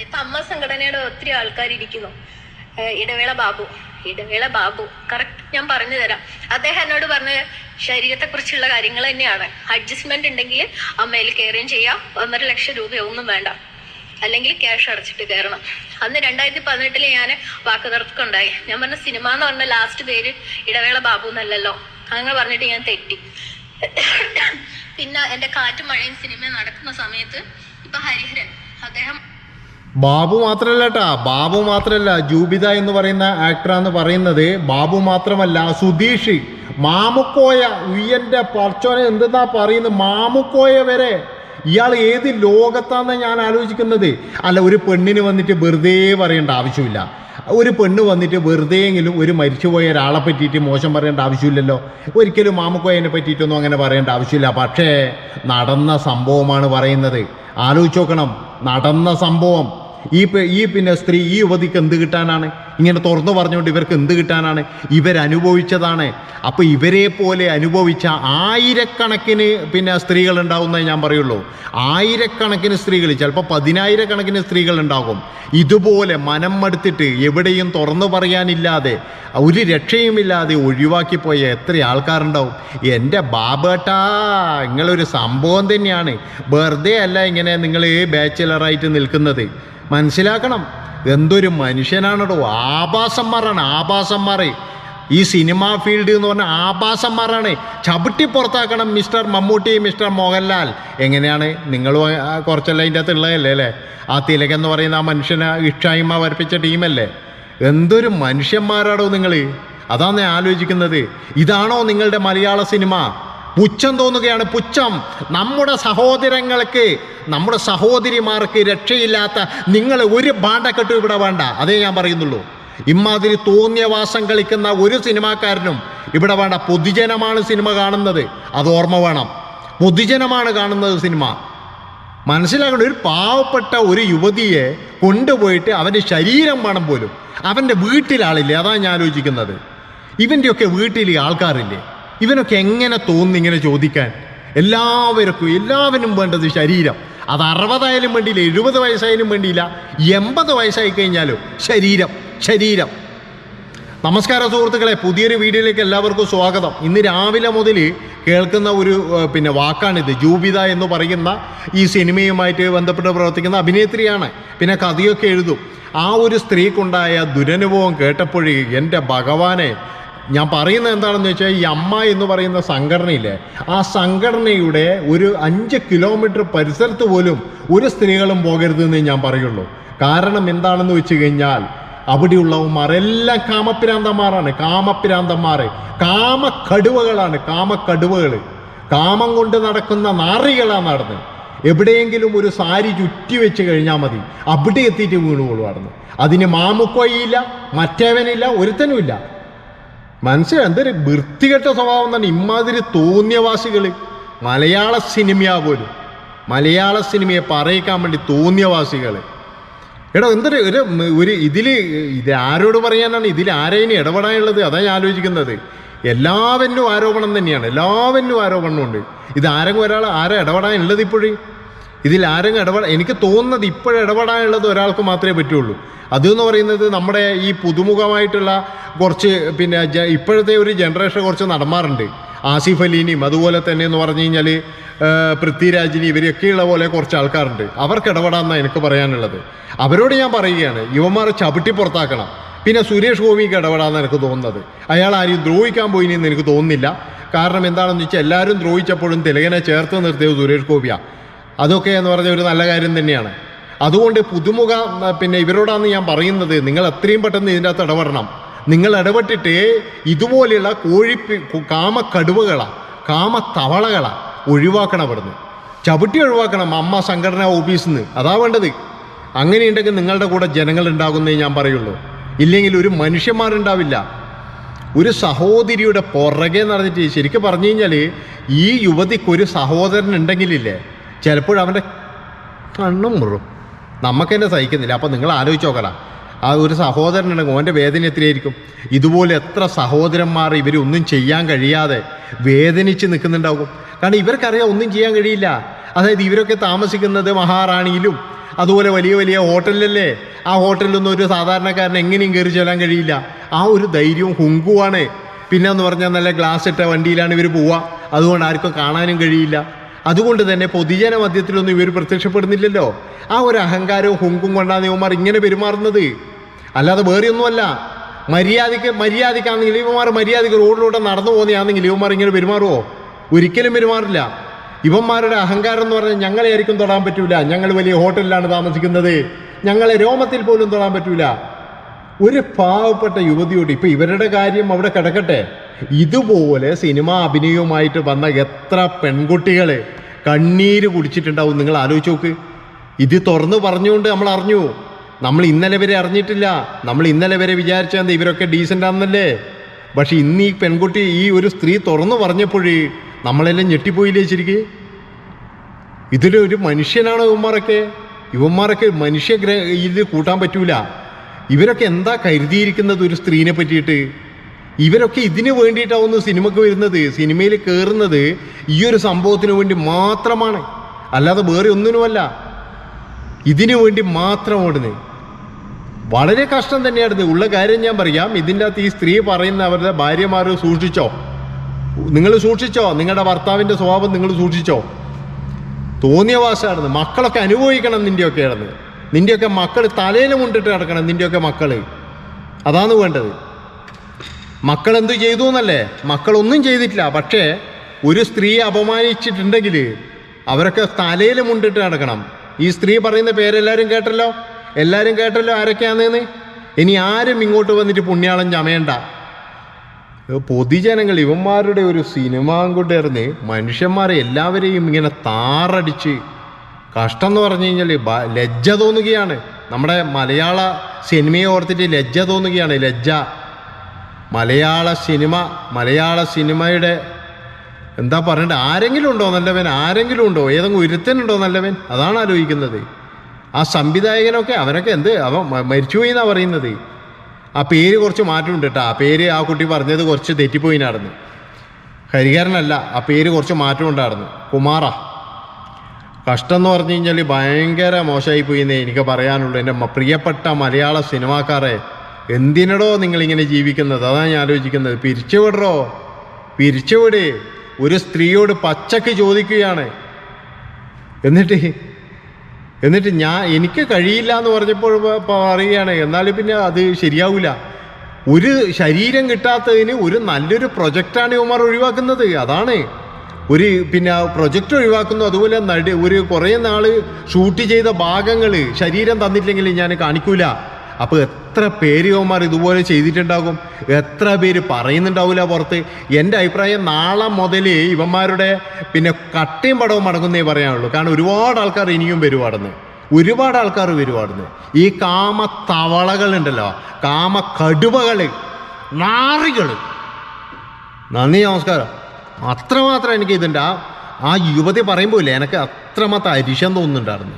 അതെ ഇപ്പൊ അമ്മ സംഘടനയുടെ ഒത്തിരി ആൾക്കാർ ഇരിക്കുന്നു ഇടവേള ബാബു. ഇടവേള ബാബു. കറക്റ്റ് ഞാൻ പറഞ്ഞു തരാം. അദ്ദേഹം എന്നോട് പറഞ്ഞ ശരീരത്തെ കുറിച്ചുള്ള കാര്യങ്ങൾ തന്നെയാണ്. അഡ്ജസ്റ്റ്മെന്റ് ഉണ്ടെങ്കിൽ അമ്മയിൽ കയറുകയും ചെയ്യാം. ഒന്നര ലക്ഷം രൂപ ഒന്നും വേണ്ട. അല്ലെങ്കിൽ ക്യാഷ് അടച്ചിട്ട് കയറണം. അന്ന് രണ്ടായിരത്തി പതിനെട്ടിൽ ഞാൻ വാക്ക് ഉണ്ടായി ഞാൻ പറഞ്ഞ സിനിമ എന്ന് പറഞ്ഞ ലാസ്റ്റ് പേര് ഇടവേള ബാബു എന്നല്ലല്ലോ. അങ്ങനെ പറഞ്ഞിട്ട് ഞാൻ തെറ്റി. പിന്നെ എന്റെ കാറ്റും മഴയും സിനിമ നടക്കുന്ന സമയത്ത് ഇപ്പൊ ഹരിഹരൻ അദ്ദേഹം ബാബു മാത്രല്ല കേട്ടാ ബാബു മാത്രല്ല. ജൂബിത എന്ന് പറയുന്ന ആക്ടറാന്ന് പറയുന്നത് ബാബു മാത്രമല്ല സുധീഷ്. മാമുക്കോയ ഉയ്യന്റെ പറച്ചോനെ എന്തെന്നാ പറയുന്നത്? മാമുക്കോയ വരെ ഇയാൾ ഏത് ലോകത്താന്ന് ഞാൻ ആലോചിക്കുന്നത്? അല്ല ഒരു പെണ്ണിന് വന്നിട്ട് വെറുതെ പറയേണ്ട ആവശ്യമില്ല. ഒരു പെണ്ണ് വന്നിട്ട് വെറുതെയെങ്കിലും ഒരു മരിച്ചുപോയ ഒരാളെ പറ്റിയിട്ട് മോശം പറയേണ്ട ആവശ്യമില്ലല്ലോ. ഒരിക്കലും മാമുക്കോയനെ പറ്റിയിട്ടൊന്നും അങ്ങനെ പറയേണ്ട ആവശ്യമില്ല. പക്ഷേ നടന്ന സംഭവമാണ് പറയുന്നത്. ആലോചിച്ച് നോക്കണം. നടന്ന സംഭവം. ഈ ഈ പിന്നെ സ്ത്രീ ഈ യുവതിക്ക് എന്ത് കിട്ടാനാണ്? ഇങ്ങനെ തുറന്നു പറഞ്ഞുകൊണ്ട് ഇവർക്ക് എന്ത് കിട്ടാനാണ്? ഇവരനുഭവിച്ചതാണ്. അപ്പോൾ ഇവരെ പോലെ അനുഭവിച്ച ആയിരക്കണക്കിന് പിന്നെ സ്ത്രീകൾ ഉണ്ടാവുന്നേ ഞാൻ പറയുള്ളൂ. ആയിരക്കണക്കിന് സ്ത്രീകൾ ചിലപ്പോൾ പതിനായിരക്കണക്കിന് സ്ത്രീകൾ ഉണ്ടാകും. ഇതുപോലെ മനം മടുത്തിട്ട് എവിടെയും തുറന്നു പറയാനില്ലാതെ ഒരു രക്ഷയുമില്ലാതെ ഒഴിവാക്കിപ്പോയ എത്ര ആൾക്കാരുണ്ടാവും. എന്റെ ബാബേട്ടാ നിങ്ങളൊരു സംഭവം തന്നെയാണ്. വെറുതെ അല്ല ഇങ്ങനെ നിങ്ങൾ ബാച്ചിലറായിട്ട് നിൽക്കുന്നത്. മനസ്സിലാക്കണം. എന്തൊരു മനുഷ്യനാണോ ആഭാസന്മാരാണ് മാറി ഈ സിനിമ ഫീൽഡ് എന്ന് പറഞ്ഞാൽ ആഭാസന്മാരാണ്. ചവിട്ടി പുറത്താക്കണം മിസ്റ്റർ മമ്മൂട്ടി മിസ്റ്റർ മോഹൻലാൽ. എങ്ങനെയാണ്? നിങ്ങൾ കുറച്ചെല്ലാം അതിന്റെ അകത്ത് ഉള്ളതല്ലേ അല്ലേ? ആ തിലക് എന്ന് പറയുന്ന ആ മനുഷ്യനെ ഇഷ്ടായ്മ വരപ്പിച്ച ടീമല്ലേ? എന്തൊരു മനുഷ്യന്മാരാണോ നിങ്ങൾ. അതാണ് ഞാൻ ആലോചിക്കുന്നത്. ഇതാണോ നിങ്ങളുടെ മലയാള സിനിമ? പുച്ഛം തോന്നുകയാണ് പുച്ഛം. നമ്മുടെ സഹോദരങ്ങൾക്ക് നമ്മുടെ സഹോദരിമാർക്ക് രക്ഷയില്ലാത്ത നിങ്ങൾ ഒരു ബാണ്ടക്കെട്ടും ഇവിടെ വേണ്ട. അതേ ഞാൻ പറയുന്നുള്ളൂ. ഇമാതിരി തോന്നിയവാസം കളിക്കുന്ന ഒരു സിനിമാക്കാരനും ഇവിടെ വേണ്ട. പൊതുജനമാണ് സിനിമ കാണുന്നത്. അത് ഓർമ്മ വേണം. പൊതുജനമാണ് കാണുന്നത് സിനിമ. മനസ്സിലാക്കണം ഒരു പാവപ്പെട്ട ഒരു യുവതിയെ കൊണ്ടുപോയിട്ട് അവന്റെ ശരീരം വേണം പോലും. അവന്റെ വീട്ടിലാളില്ലേ? അതാണ് ഞാൻ ആലോചിക്കുന്നത്. ഇവന്റെയൊക്കെ വീട്ടിൽ ആൾക്കാരില്ലേ? ഇവനൊക്കെ എങ്ങനെ തോന്നി ഇങ്ങനെ ചോദിക്കാൻ? എല്ലാവർക്കും എല്ലാവരും വേണ്ടത് ശരീരം. അത് അറുപതായാലും വേണ്ടിയില്ല എഴുപത് വയസ്സായാലും വേണ്ടിയില്ല എൺപത് വയസ്സായി കഴിഞ്ഞാലും ശരീരം ശരീരം. നമസ്കാരം സുഹൃത്തുക്കളെ പുതിയൊരു വീഡിയോയിലേക്ക് എല്ലാവർക്കും സ്വാഗതം. ഇന്ന് രാവിലെ മുതൽ കേൾക്കുന്ന ഒരു പിന്നെ വാക്കാണിത്. ജൂബിത എന്ന് പറയുന്ന ഈ സിനിമയുമായിട്ട് ബന്ധപ്പെട്ട് പ്രവർത്തിക്കുന്ന അഭിനേത്രിയാണ്. പിന്നെ കഥയൊക്കെ എഴുതും. ആ ഒരു സ്ത്രീക്കുണ്ടായ ദുരനുഭവം കേട്ടപ്പോഴേ എന്റെ ഭഗവാനെ ഞാൻ പറയുന്നത് എന്താണെന്ന് വെച്ചാൽ ഈ അമ്മ എന്ന് പറയുന്ന സംഘടനയില്ലേ ആ സംഘടനയുടെ ഒരു അഞ്ച് കിലോമീറ്റർ പരിസരത്ത് പോലും ഒരു സ്ത്രീകളും പോകരുതെന്ന് ഞാൻ പറയുള്ളൂ. കാരണം എന്താണെന്ന് വെച്ച് കഴിഞ്ഞാൽ അവിടെയുള്ളവന്മാർ എല്ലാം കാമപ്പിരാന്തന്മാരാണ് കാമപ്പിരാന്തന്മാർ കാമക്കടുവകളാണ് കാമക്കടുവകൾ കാമം കൊണ്ട് നടക്കുന്ന നാറികളാണ് നടന്നത് എവിടെയെങ്കിലും ഒരു സാരി ചുറ്റി വെച്ച് കഴിഞ്ഞാൽ മതി. അവിടെ എത്തിയിട്ട് വീണുകൊള്ളു നടന്നു അതിന് മാമുക്കൊയ്യില്ല മറ്റേവനില്ല ഒരുത്തനുമില്ല. മനസ്സിലായി എന്തൊരു വൃത്തികെട്ട സ്വഭാവം തന്നെ ഇമാതിരി തോന്നിയവാസികൾ മലയാള സിനിമയാ പോലും മലയാള സിനിമയെ പറയിക്കാൻ വേണ്ടി തോന്നിയവാസികൾ എടോ എന്തൊരു ഒരു ഒരു ഇതിൽ ഇത് ആരോട് പറയാനാണ് ഇതിൽ ആരെയും ഇടപെടാനുള്ളത്? അതാണ് ഞാൻ ആലോചിക്കുന്നത്. എല്ലാവരിലും ആരോപണം തന്നെയാണ്. എല്ലാവരിലും ആരോപണമുണ്ട്. ഇത് ആരെങ്കിലും ഒരാൾ ആരെ ഇടപെടാനുള്ളത് ഇപ്പോഴും? ഇതിൽ ആരും ഇടപെടാൻ എനിക്ക് തോന്നുന്നത് ഇപ്പോഴും ഇടപെടാനുള്ളത് ഒരാൾക്ക് മാത്രമേ പറ്റുള്ളൂ. അതെന്ന് പറയുന്നത് നമ്മുടെ ഈ പുതുമുഖമായിട്ടുള്ള കുറച്ച് പിന്നെ ഇപ്പോഴത്തെ ഒരു ജനറേഷൻ കുറച്ച് നടന്മാറുണ്ട് ആസിഫ് അലീനിയും അതുപോലെ തന്നെ എന്ന് പറഞ്ഞു കഴിഞ്ഞാൽ പൃഥ്വിരാജിനി ഇവരൊക്കെയുള്ള പോലെ കുറച്ച് ആൾക്കാരുണ്ട്. അവർക്ക് ഇടപെടാമെന്നാണ് എനിക്ക് പറയാനുള്ളത്. അവരോട് ഞാൻ പറയുകയാണ് യുവന്മാർ ചവിട്ടി പുറത്താക്കണം. പിന്നെ സുരേഷ് ഗോപിക്ക് ഇടപെടാമെന്ന് എനിക്ക് തോന്നുന്നത്. അയാൾ ആരെയും ദ്രോഹിക്കാൻ പോയിന്ന് എനിക്ക് തോന്നുന്നില്ല. കാരണം എന്താണെന്ന് വെച്ചാൽ എല്ലാവരും ദ്രോഹിച്ചപ്പോഴും തിലകനെ ചേർത്ത് നിർത്തിയത് സുരേഷ് ഗോപിയാണ് അതൊക്കെ എന്ന് പറഞ്ഞ ഒരു നല്ല കാര്യം തന്നെയാണ്. അതുകൊണ്ട് പുതുമുഖ പിന്നെ ഇവരോടാണ് ഞാൻ പറയുന്നത് നിങ്ങൾ എത്രയും പെട്ടെന്ന് ഇതിന്റെ അകത്ത് ഇടപെടണം. നിങ്ങൾ ഇടപെട്ടിട്ട് ഇതുപോലെയുള്ള കോഴിപ്പി കാമ കോഴി കാമ കാമത്തവളകളാ ഒഴിവാക്കണം അവിടുന്ന്. ചവിട്ടി ഒഴിവാക്കണം അമ്മ സംഘടന ഓഫീസിൽ നിന്ന് അതാ വേണ്ടത്. അങ്ങനെയുണ്ടെങ്കിൽ നിങ്ങളുടെ കൂടെ ജനങ്ങൾ ഉണ്ടാകുന്നേ ഞാൻ പറയുള്ളൂ. ഇല്ലെങ്കിൽ ഒരു മനുഷ്യന്മാരുണ്ടാവില്ല. ഒരു സഹോദരിയുടെ പുറകെ നടന്നിട്ട് ശരിക്കും പറഞ്ഞു കഴിഞ്ഞാൽ ഈ യുവതിക്കൊരു സഹോദരൻ ഉണ്ടെങ്കിലില്ലേ ചിലപ്പോൾ അവന്റെ കണ്ണും മുറും. നമുക്ക് തന്നെ സഹിക്കുന്നില്ല. അപ്പം നിങ്ങൾ ആലോചിച്ച് നോക്കണം. ആ ഒരു സഹോദരനുണ്ടെങ്കിൽ ഓന്റെ വേദന എത്രയായിരിക്കും? ഇതുപോലെ എത്ര സഹോദരന്മാർ ഇവരൊന്നും ചെയ്യാൻ കഴിയാതെ വേദനിച്ച് നിൽക്കുന്നുണ്ടാകും. കാരണം ഇവർക്കറിയാം ഒന്നും ചെയ്യാൻ കഴിയില്ല. അതായത് ഇവരൊക്കെ താമസിക്കുന്നത് മഹാറാണിയിലും അതുപോലെ വലിയ വലിയ ഹോട്ടലിലല്ലേ? ആ ഹോട്ടലിലൊന്നും ഒരു സാധാരണക്കാരന് എങ്ങനെയും കയറി ചെല്ലാൻ കഴിയില്ല. ആ ഒരു ധൈര്യവും ഹുങ്കുവാണ്. പിന്നെ എന്ന് പറഞ്ഞാൽ നല്ല ഗ്ലാസ് ഇട്ട വണ്ടിയിലാണ് ഇവർ പോവുക. അതുകൊണ്ട് ആർക്കും കാണാനും കഴിയില്ല. അതുകൊണ്ട് തന്നെ പൊതുജന മധ്യത്തിലൊന്നും ഇവർ പ്രത്യക്ഷപ്പെടുന്നില്ലല്ലോ. ആ ഒരു അഹങ്കാരവും ഹുങ്കും കൊണ്ടാണ് ഇവന്മാർ ഇങ്ങനെ പെരുമാറുന്നത്. അല്ലാതെ വേറെയൊന്നുമല്ല. മര്യാദയ്ക്ക് മര്യാദയ്ക്കാണെങ്കിൽ ഇവന്മാർ മര്യാദയ്ക്ക് റോഡിലൂടെ നടന്നു പോകുന്നതാണെങ്കിൽ ഇവന്മാർ ഇങ്ങനെ പെരുമാറുമോ ഒരിക്കലും പെരുമാറില്ല. ഇവന്മാരുടെ അഹങ്കാരം എന്ന് പറഞ്ഞാൽ ഞങ്ങളെ ആയിരിക്കും തൊടാൻ പറ്റൂല. ഞങ്ങൾ വലിയ ഹോട്ടലിലാണ് താമസിക്കുന്നത്. ഞങ്ങളെ രോമത്തിൽ പോലും തൊടാൻ പറ്റൂല. ഒരു പാവപ്പെട്ട യുവതിയോട് ഇപ്പം ഇവരുടെ കാര്യം അവിടെ കിടക്കട്ടെ. ഇതുപോലെ സിനിമ അഭിനയവുമായിട്ട് വന്ന എത്ര പെൺകുട്ടികൾ കണ്ണീര് കുടിച്ചിട്ടുണ്ടാവും. നിങ്ങൾ ആലോചിച്ച് നോക്ക്. ഇത് തുറന്നു പറഞ്ഞുകൊണ്ട് നമ്മൾ അറിഞ്ഞു. നമ്മൾ ഇന്നലെ വരെ അറിഞ്ഞിട്ടില്ല. നമ്മൾ ഇന്നലെ വരെ വിചാരിച്ചത് ഇവരൊക്കെ ഡീസന്റ് ആണെന്നല്ലേ? പക്ഷെ ഇന്ന് ഈ പെൺകുട്ടി ഈ ഒരു സ്ത്രീ തുറന്നു പറഞ്ഞപ്പോഴേ നമ്മളെല്ലാം ഞെട്ടിപ്പോയില്ലേ ശരിക്ക്? ഇതിലൊരു മനുഷ്യനാണ് ഇവന്മാരൊക്കെ. ഇവന്മാരൊക്കെ മനുഷ്യ ഗ്രഹ ഇത് കൂട്ടാൻ പറ്റൂല. ഇവരൊക്കെ എന്താ കരുതിയിരിക്കുന്നത് ഒരു സ്ത്രീനെ പറ്റിയിട്ട്? ഇവരൊക്കെ ഇതിന് വേണ്ടിയിട്ടാവുന്നു സിനിമക്ക് വരുന്നത്. സിനിമയിൽ കയറുന്നത് ഈ ഒരു സംഭവത്തിന് വേണ്ടി മാത്രമാണ്. അല്ലാതെ വേറെ ഒന്നിനുമല്ല. ഇതിനു വേണ്ടി മാത്രം ഓടുന്നത്. വളരെ കഷ്ടം തന്നെയായിരുന്നു. ഉള്ള കാര്യം ഞാൻ പറയാം. ഇതിന്റെ അകത്ത് ഈ സ്ത്രീ പറയുന്ന അവരുടെ ഭാര്യമാർ സൂക്ഷിച്ചോ? നിങ്ങൾ സൂക്ഷിച്ചോ? നിങ്ങളുടെ ഭർത്താവിന്റെ സ്വഭാവം നിങ്ങൾ സൂക്ഷിച്ചോ? തോന്നിയ വാശായിരുന്നു. മക്കളൊക്കെ അനുഭവിക്കണം നിന്റെയൊക്കെ ആയിരുന്നു നിന്റെയൊക്കെ മക്കൾ തലയിൽ മുണ്ടിട്ട് കിടക്കണം നിന്റെയൊക്കെ മക്കൾ അതാണ് വേണ്ടത്. മക്കൾ എന്ത് ചെയ്തു എന്നല്ലേ? മക്കളൊന്നും ചെയ്തിട്ടില്ല. പക്ഷേ ഒരു സ്ത്രീയെ അപമാനിച്ചിട്ടുണ്ടെങ്കിൽ അവരൊക്കെ തലയിൽ മുണ്ടിട്ട് നടക്കണം. ഈ സ്ത്രീ പറയുന്ന പേരെല്ലാവരും കേട്ടല്ലോ? എല്ലാവരും കേട്ടല്ലോ ആരൊക്കെയാണെന്ന്? ഇനി ആരും ഇങ്ങോട്ട് വന്നിട്ട് പുണ്യാളം ചമയണ്ട. പൊതുജനങ്ങൾ ഇവന്മാരുടെ ഒരു സിനിമ കൊണ്ടിരുന്ന് മനുഷ്യന്മാരെ എല്ലാവരെയും ഇങ്ങനെ താറടിച്ച് കഷ്ടം എന്ന് പറഞ്ഞു കഴിഞ്ഞാൽ ലജ്ജ തോന്നുകയാണ്. നമ്മുടെ മലയാള സിനിമയെ ഓർത്തിട്ട് ലജ്ജ തോന്നുകയാണ്. ലജ്ജ. മലയാള സിനിമ മലയാള സിനിമയുടെ എന്താ പറയണ്ടേ ആരെങ്കിലും ഉണ്ടോ നല്ലവൻ ആരെങ്കിലും ഉണ്ടോ ഏതെങ്കിലും ഒരുത്തനുണ്ടോ നല്ലവൻ അതാണ് ആലോചിക്കുന്നത്. ആ സംവിധായകനൊക്കെ അവനൊക്കെ എന്ത് അവൻ മരിച്ചു പോയി എന്നാണ് പറയുന്നത്. ആ പേര് കുറച്ച് മാറ്റമുണ്ട് കേട്ടോ ആ പേര് ആ കുട്ടി പറഞ്ഞത് കുറച്ച് തെറ്റിപ്പോയി നടന്ന്. ഹരിഹരനല്ല ആ പേര് കുറച്ച് മാറ്റം ഉണ്ടായിരുന്നു. കുമാറ. കഷ്ടം എന്ന് പറഞ്ഞു കഴിഞ്ഞാൽ ഭയങ്കര മോശമായി പോയി എന്നേ എനിക്ക് പറയാനുള്ളൂ. എന്റെ പ്രിയപ്പെട്ട മലയാള സിനിമാക്കാരെ എന്തിനടോ നിങ്ങളിങ്ങനെ ജീവിക്കുന്നത്? അതാണ് ഞാൻ ആലോചിക്കുന്നത്. പിരിച്ചുവിടറോ? പിരിച്ചുവിട്. ഒരു സ്ത്രീയോട് പച്ചക്ക് ചോദിക്കുകയാണ്. എന്നിട്ട് എന്നിട്ട് ഞാൻ എനിക്ക് കഴിയില്ല എന്ന് പറഞ്ഞപ്പോൾ പറയുകയാണ്. എന്നാലും പിന്നെ അത് ശരിയാവില്ല ഒരു ശരീരം കിട്ടാത്തതിന് ഒരു നല്ലൊരു പ്രൊജക്റ്റാണ് ഇവന്മാർ ഒഴിവാക്കുന്നത്. അതാണ്. ഒരു പിന്നെ പ്രൊജക്റ്റ് ഒഴിവാക്കുന്നു. അതുപോലെ നടു ഒരു കുറേ നാൾ ഷൂട്ട് ചെയ്ത ഭാഗങ്ങൾ ശരീരം തന്നിട്ടില്ലെങ്കിൽ ഞാൻ കാണിക്കൂല. അപ്പോൾ എത്ര പേര് യോമാർ ഇതുപോലെ ചെയ്തിട്ടുണ്ടാകും? എത്ര പേര് പറയുന്നുണ്ടാവില്ല പുറത്ത്? എന്റെ അഭിപ്രായം നാളെ മുതൽ ഇവന്മാരുടെ പിന്നെ കട്ടയും പടവും മടങ്ങുന്നേ പറയാനുള്ളൂ. കാരണം ഒരുപാട് ആൾക്കാർ ഇനിയും വരുവാടുന്നു. ഒരുപാട് ആൾക്കാർ വരുവാടുന്നു. ഈ കാമ തവളകൾ ഉണ്ടല്ലോ. കാമ കടുവകൾ നാറികൾ നന്ദി നമസ്കാരം. അത്രമാത്രം എനിക്ക് ഇതുണ്ട്. ആ യുവതി പറയുമ്പോൾ ഇല്ലേ എനിക്ക് അത്രമാത്രം അരിശം തോന്നുന്നുണ്ടായിരുന്നു.